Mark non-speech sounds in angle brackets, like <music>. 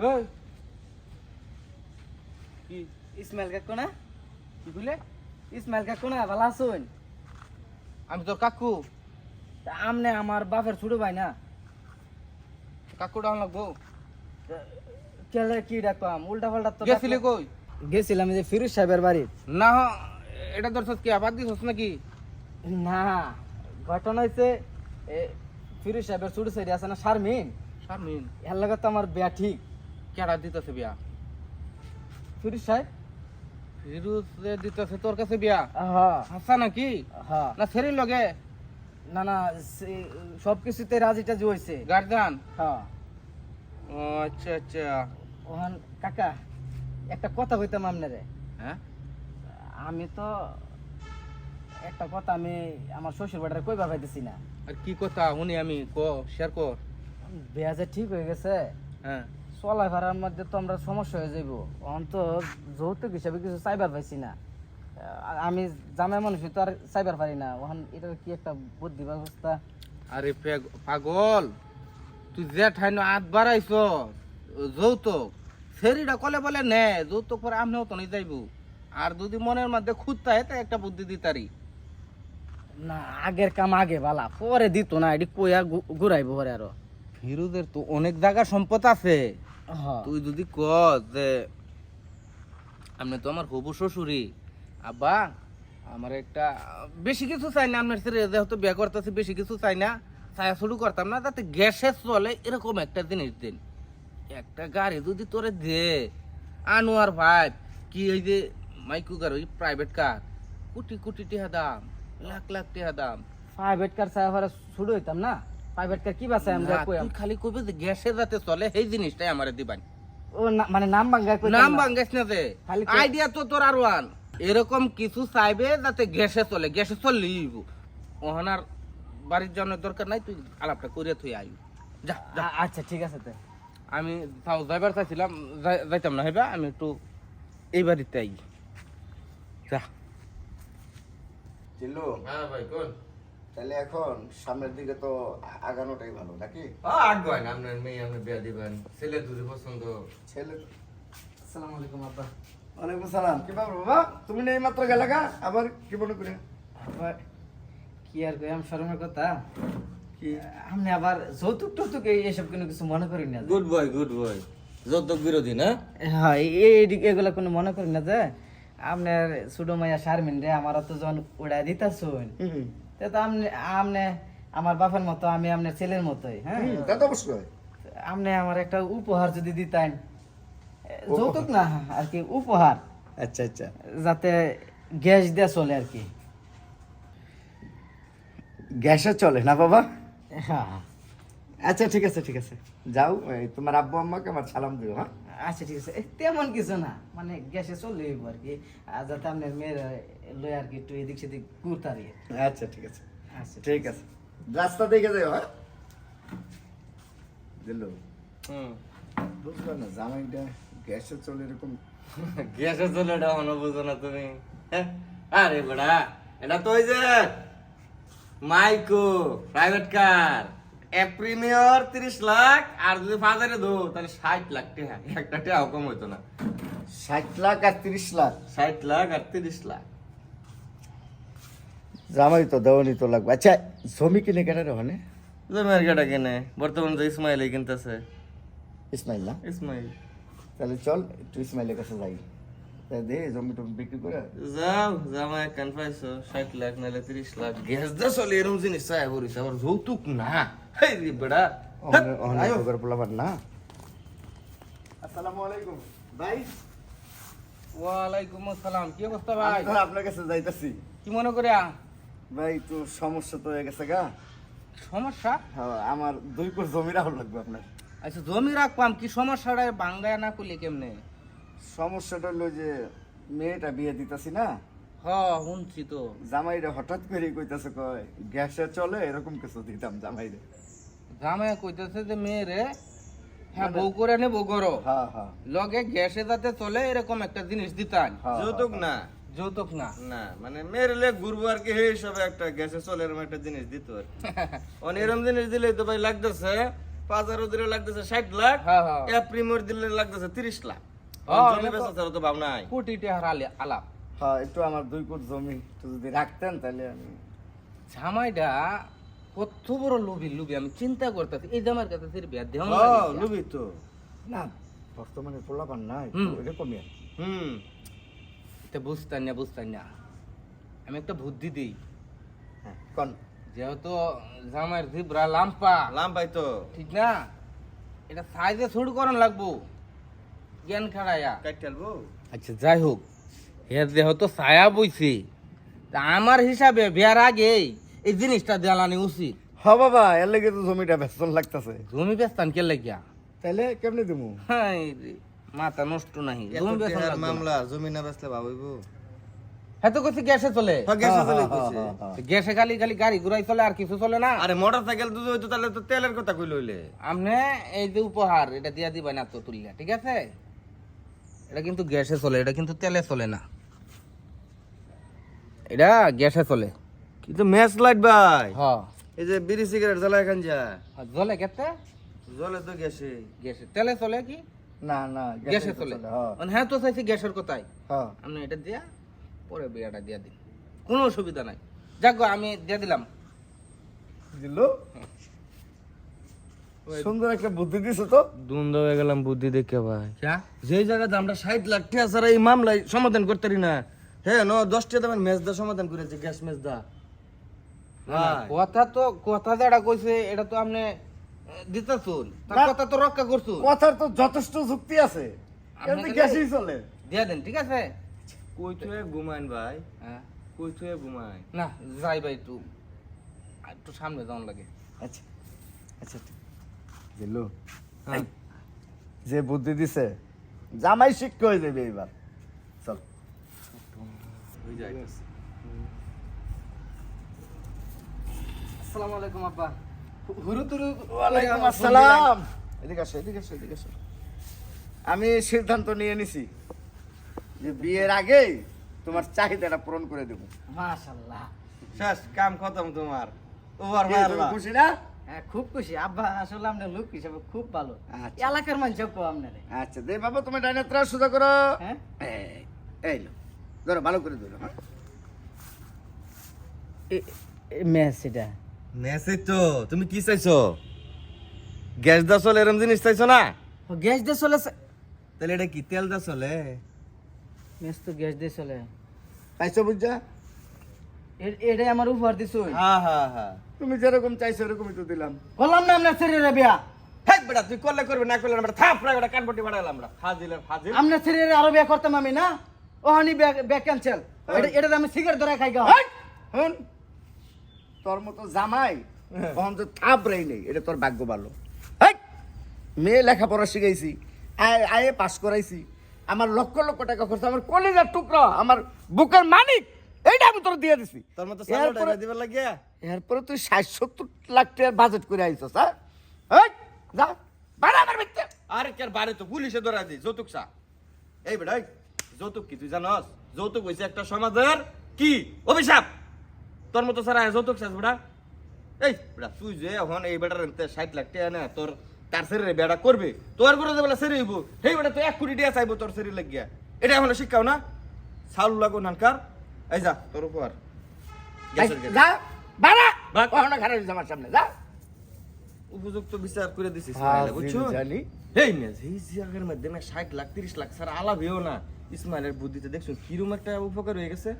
ওই কি? ইসমাইল কাকু না? কি কইলে? ইসমাইল কাকু না ভালো আছুন? আমি তোর কাকু। আমনে আমার বাপের ছোট ভাই না? কাকু ডাউন লাগবো কেলে কি ডাকলাম উল্টা পাল্টা তো গেছিলি কই? গেছিলাম এই যে ফিরোজ সাহেবের বাড়ি। না এটা তোর কি আবার দিছস নাকি? না ঘটনা হয়েছে ফিরোজ সাহেবের ছোট সাইডে আছে না শারমিন। শারমিন? এর লগে তো আমার বিয়া ঠিক। কেডা দিতেছে বিয়া? ফিরোজ সাহেব? ফিরুজ দিতেছে তোর কাছে বিয়া? হ্যাঁ হাসা নাকি? হ্যাঁ না সেরির লগে? না না সব কিছুতে রাজি টাজি হয়েছে গার্জিয়ান? হ্যাঁ ও আচ্ছা আচ্ছা। ওহান কাকা একটা কথা কইতাম আপনারে। হ্যাঁ? আমি তো একটা কথা আমি আমার শ্বশুর বাড়িতে কইবা পাইতেছি না। আর কি কথা? উনি আমি ক শেয়ার কর। বিয়া যে ঠিক হয়ে গেছে হ্যাঁ। চলাই ভাড়ার মধ্যে তো আমরা সমস্যা হয়ে যাইব। অন তো যৌতুক হিসাবে কিছু চাইবার পাইছি না। আমি জামাই মানুষ তো আর চাইবার পারি না। ওখান এটার কি একটা বুদ্ধি ব্যবস্থা আরে পেগ- পাগল তুই যে ঠাইন আট বাড়াইছ যৌতুক সেরিটা কলে বলে নে যৌতুক পরে আমিও তো নিয়ে যাইব। আর যদি মনের মধ্যে খুঁজতে হয় তা একটা বুদ্ধি দিতারি না আগের কাম আগে বালা পরে দিত না এটি কইয়া ঘুরাইব পরে আরও। ফিরোজের তো অনেক জায়গা সম্পদ আছে। তুই যদি ক যে আপনি তো আমার হবু শ্বশুরি আব্বা, আমার একটা বেশি কিছু চাই না আপনার ছেলে যেহেতু বিয়ে করতেছে, বেশি কিছু চাই না ছায়া শুরু করতাম না, যাতে গ্যাসে চলে এরকম একটা জিনিস দিন। একটা গাড়ি যদি তোরে দে, আনোয়ার ভাই, কি ওই যে মাইকু কার ওই প্রাইভেট কার কোটি কোটি টিহা দাম, লাখ লাখ টিহা দাম প্রাইভেট কার চাই পরে শুরু হইতাম না? প্রাইভেট কার কি বাসায় আমরা কইয়াম? তুই খালি কইবে যে গ্যাসে যাতে চলে সেই জিনিসটাই আমার দিবান। ও মানে নাম ভাঙ্গা কইতাম নাম না। ভাঙ্গাস না যে আইডিয়া তো তোর আর ওয়ান এরকম কিছু চাইবে যাতে গ্যাসে চলে গ্যাসে ওহানার বাড়ির জন্য দরকার নাই তুই আলাপটা করে তুই আই যা যা। আচ্ছা ঠিক আছে তো। আমি তাও যাইবার চাইছিলাম যাইতাম না হেবা আমি একটু এই বাড়িতে আই যা। চিল্লু? হ্যাঁ ভাই কোন? তাহলে এখন সামনের দিকে তো আগানোটাই ভালো নাকি? আগুয়ান আপনার মেয়ে আপনি বিয়া দিবেন। ছেলে দুধি পছন্দ। ছেলে আসসালামু আলাইকুম আব্বা। ওয়ালাইকুম সালাম। কি ব্যাপার বাবা? তুমি নেই মাত্র গেলে গা? আবার কি মনে করে? আবার কি আর কইয়াম শরমের কথা। কি? আপনি আবার যৌতুক টৌতুক এই- এসব কোনো কিছু মনে করি না গুড বয় গুড বয় যৌতুক বিরোধী না? হ্যাঁ এই এগুলা কোনো মনে করি না যে। আপনার ছোট মাইয়া শারমিন রে আমার তো যখন উড়াই দিতাছুন। হুম, তে আপনি আপনি আমার বাপের মতো আমি আপনার ছেলের মতোই হ্যাঁ? তা তো অবশ্যই। আপনি আমার একটা উপহার যদি দিতেন যৌতুক না আর কি উপহার। আচ্ছা আচ্ছা। যাতে গ্যাস দিয়ে চলে আর কি। গ্যাসে চলে না বাবা? হ্যাঁ। আচ্ছা ঠিক আছে ঠিক আছে। যাও তোমার আব্বু আম্মাকে আমার সালাম দিও হ্যাঁ? আচ্ছা ঠিক আছে। তেমন কিছু না। মানে গ্যাসে চলে হইব আর কি। আর যাতে আপনার মেয়ের লই আর কি একটু এদিক সেদিক ঘুরতারি আচ্ছা ঠিক আছে। আচ্ছা ঠিক আছে। রাস্তা দেখে যাও হ্যাঁ? দিল। হুম। বুঝলো না জামাইটা গ্যাসে চলে এরকম। <laughs> গ্যাসের চলে এটা হনো বুঝো না তুমি। হ্যাঁ? আরে বেড়া এটা তো ওই যে মাইকো প্রাইভেট কার প্রিমিয়ার তিরিশ লাখ আর যদি বাজারে দো তাহলে ষাট লাখ টাকা একটা টাকাও কম হইতো না। ষাট লাখ আর তিরিশ লাখ? ষাট লাখ আর তিরিশ লাখ। জামাই তো দেওয়ানি তো লাগবে। আচ্ছা জমি কিনে কেটে রে মানে জমির কেটা কিনে? বর্তমানে তো ইসমাইল কিনতেছে। ইসমাইল না? ইসমাইল। তাহলে চল একটু ইসমাইলের কাছে যাই। দে জমি টমি বিক্রি করে। যাও জামাই কান পাইছো ষাট লাখ নাহলে তিরিশ লাখ। গ্যাস দা চলে এরকম জিনিস চাই করিস। আবার যৌতুক না। হেই রে বেড়া অহনে- অহনে খবর পোলাবার না আসসালামু আলাইকুম ভাই ওয়ালাইকুম আসসালাম কি অবস্থা ভাই আপনার কাছে যাইতাছি কি মনে করে ভাই তো সমস্যা তো হয়ে গেছে গা সমস্যা হ্যাঁ আমার দুই কোর জমি লাগবে আপনার আচ্ছা জমি রাখবাম কি সমস্যাটা বাংলায় না করলে কেমনে সমস্যাটা হলো যে মেয়েটা বিয়ে দিতাছি না হ শুনছি তো জামাইরে হঠাৎ করে কইতাছে কয় গ্যাসে চলে এরকম কিছু দিতাম জামাইরে জামাই কইতেছে যে মেয়ে রে হ্যাঁ বউ করে নে বউ করো হ্যাঁ হ্যাঁ। লগে গ্যাসে যাতে চলে এরকম একটা জিনিস দিতান। হ্যাঁ, যৌতুক না? যৌতুক না। না মানে মেরে লে ঘুরবো আর কি হিসাবে একটা গ্যাসে চলে এরকম একটা জিনিস দিত আর <laughs> অন এরম জিনিস দিলে তো ভাই লাগতেছে বাজারও দিলে লাগতেছে ষাট লাখ হ্যাঁ, হ্যাঁ। এপ্রিমোর দিলে লাগতেছে তিরিশ লাখ। হ্যাঁ, জমি তো- বেচা ছাড়া তো ভাব নাই। কোটি টাকার আলে- আলাপ। হ্যাঁ একটু আমার দুই কোট জমি একটু যদি রাখতেন তাহলে আমি জামাইটা কত বড় লোভি লোভি আমি চিন্তা করতেছি এই জামার কাছে ফির বিয়া দেওয়া ও, লুবি তো। না বর্তমানে পোলাপান নাই হুম। এরকমই আর হুম। এটা বুঝতাম না বুঝতাম না। আমি একটা বুদ্ধি দিই। হ্যাঁ কোন। যেহেতু জিব্রা লাম্পা লাম পাই তো। ঠিক না? এটা সাইজে শুরু করান লাগবো। জ্ঞান খাড়াইয়া। কাটতে আলবো আচ্ছা যাই হোক এর যেহেতু ছায়া বইছে। তা আমার হিসাবে বিয়ার আগেই এই জিনিসটা দেওয়ানি উচিত। হ বাবা এর লেগে তো জমিটা বেতন লাগতেছে। জমি বেচতান কে লাগিয়া? তাহলে কেমনে দিমু? হ্যাঁ মাথা নষ্ট নাহি এত জমি টাকার মামলা জমি না বেচলে ভাবইবো হ্যাঁ তো কইছি গ্যাসে চলে। হ্যাঁ, গ্যাসে হ্যাঁ, চলে হ্যাঁ, কইছে। হ্যাঁ, হ্যাঁ। গ্যাসে খালি খালি গাড়ি ঘুরাই চলে আর কিছু চলে না। আরে মোটর সাইকেল যদি হইতো তাহলে তো তেলের কথা কই লইলে আপনি এই যে উপহার এটা দিয়া দিবেন এত তুললে ঠিক আছে? এটা কিন্তু গ্যাসে চলে এটা কিন্তু তেলে চলে না। এটা গ্যাসে চলে। কিন্তু ম্যাচ লাইট ভাই। হ। এই যে বিড়ি সিগারেট জ্বালা এখান যা। আর জলে কেতে? জলে তো গ্যাসে। তেলে চলে কি? না না গ্যাসে চলে। হ্যাঁ মানে হ্যাঁ তো চাইছি গ্যাসের কথাই। হ্যাঁ আপনি এটা দিয়া পরে বিয়াটা দিয়া দিন। কোনো অসুবিধা নাই। যাক গো, আমি দিয়ে দিলাম। দিল? সুন্দর একটা বুদ্ধি দিছো তো। দুন্দ হয়ে গেলাম বুদ্ধি দেখে ভাই। যা। যে জায়গাতে আমরা ষাট লাখ টাকা ছাড়া এই মামলায় সমাধান করতে পারি না হ্যাঁ ন দশটা দামের ম্যাচ দা সমাধান করেছে গ্যাস ম্যাচ দা ভাই কথা তো কথা যেটা কইছে এটা তো আপনি দিতেছুন। তার কথা তো রক্ষা করছুন। কথার তো যথেষ্ট যুক্তি আছে। গ্যাসই চলে। দিয়ে দেন ঠিক আছে? কই তুই ঘুমাইন ভাই? হ্যাঁ। কই তুই ঘুমাই না যাই ভাই একটু একটু সামনে যাওয়ান লাগে। আচ্ছা আচ্ছা। হ্যাঁ। যে বুদ্ধি দিছে জামাই শিক্ষা হয়ে যাবে এবার চল। ওই যাই আসসালামু আলাইকুম আব্বা। হুরু তুরু ওয়ালাইকুম আসসালাম। এদিকে আসো এদিকে আসো এদিকে আসো। আমি সিদ্ধান্ত নিয়ে নিছি যে বিয়ের আগেই তোমার চাহিদাটা পূরণ করে দেবো। মাশাআল্লাহ। শেষ কাম খতম তোমার। ওভার কি, খুশি না? হ্যাঁ খুব খুশি। আব্বা আসলে আপনার লোক হিসাবে খুব ভালো। আচ্ছা। এলাকার মানুষ কো আপনারে আচ্ছা দে বাবা তুমি ডাইনেত্রা সুদা করো। হ্যাঁ? এই, লো। ধরো ভালো করে ধরো হ্যাঁ? এটা মেসেজ তো তুমি কি চাইছো? গ্যাস দা চলে এরম জিনিস চাইছো না? গ্যাস দিয়ে চলেছে তাহলে এটা কি তেল দা চলে? মেস তো গ্যাস দিয়ে চলে। পাইছো বুঝছা? এটাই আমার উপহার দিছো। হ্যাঁ হ্যাঁ হ্যাঁ তুমি যেরকম চাইছো এরকমই তো দিলাম। বললাম না আপনার শরীরে বিয়া। হেই বেটা তুই করলে করবে না করলে আমরা থাপ বেটা কানপটি বাড়াইলাম আমরা। ফাজিলের ফাজিল। আপনার শরীরে আরও বিয়া করতাম আমি না? ওহানি বিয়া ক্যান্সেল এটা আমি সিগারেট ধরে খাই গা। শোন তোর মতো জামাই তখন তো থাপ রেই নেই এটা তোর ভাগ্য ভালো। মেয়ে লেখাপড়া শিখাইছি আয় আয়ে পাস করাইছি। আমার লক্ষ লক্ষ টাকা খরচ আমার কলেজের টুকরা আমার বুকের মানিক এইটা আমি তোর দিয়ে দিছি। তোর মতো দিবার লাগিয়া? এরপরে তুই ষাট সত্তর লাখ টাকার বাজেট করে আইছস হ্যাঁ? এই, যা বাড়া আমার ভিতরে আরে কেন বাড়ি তো পুলিশে ধরা দি যৌতুক চা। এই বেটা এই, যৌতুক কি তুই জানস? যৌতুক হইছে একটা সমাজের কি? অভিশাপ। তোর মতো সারা যৌতুক চাস বেটা এই বেটা তুই যে এখন এই বেটার এনতে ষাট লাখ টাকা না তোর তার শরীরে বেটা করবে তোর করে যে বেলা শরীর হইব সেই বেটা তুই এক কোটি টাকা চাইব তোর শরীর লাগিয়া। এটা এখন শিক্ষাও না? সাউল লাগো নানকার এই যা তোর উপর। যা বাড়া! ভাগ। ওখানে খারাপ আমার সামনে যা। উপযুক্ত বিচার করে দিছিস হ্যাঁ, বুঝছ? জানি। এই মেজ এই জায়গার মধ্যে না ষাট লাখ তিরিশ লাখ স্যার আলাপ হয়েও না। ইসমাইলের বুদ্ধিতে দেখছ কিরম একটা উপকার হয়ে গেছে?